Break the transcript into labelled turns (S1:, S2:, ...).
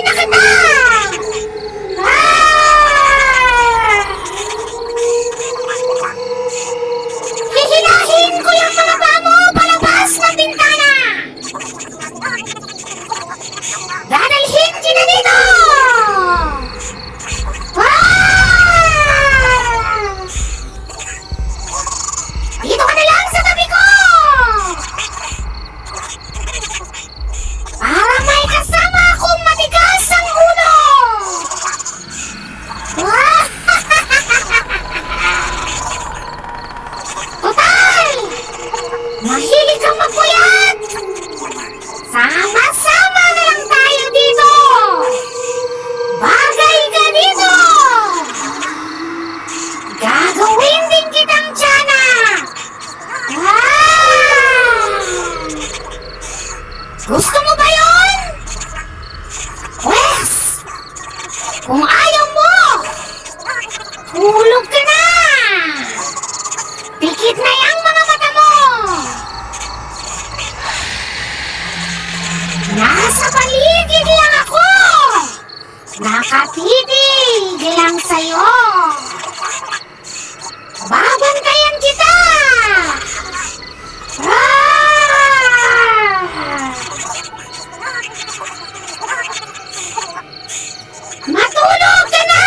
S1: Mamatay na ka! Sama-sama na lang tayo dito! Bagay ka dito! Gagawin din kitang tiyana! Ah! Gusto mo ba yun? Pwes! Kung ayaw mo, hulog ka Nakatitig lang sa'yo! Babantayan kita! Ah! Matulog ka na!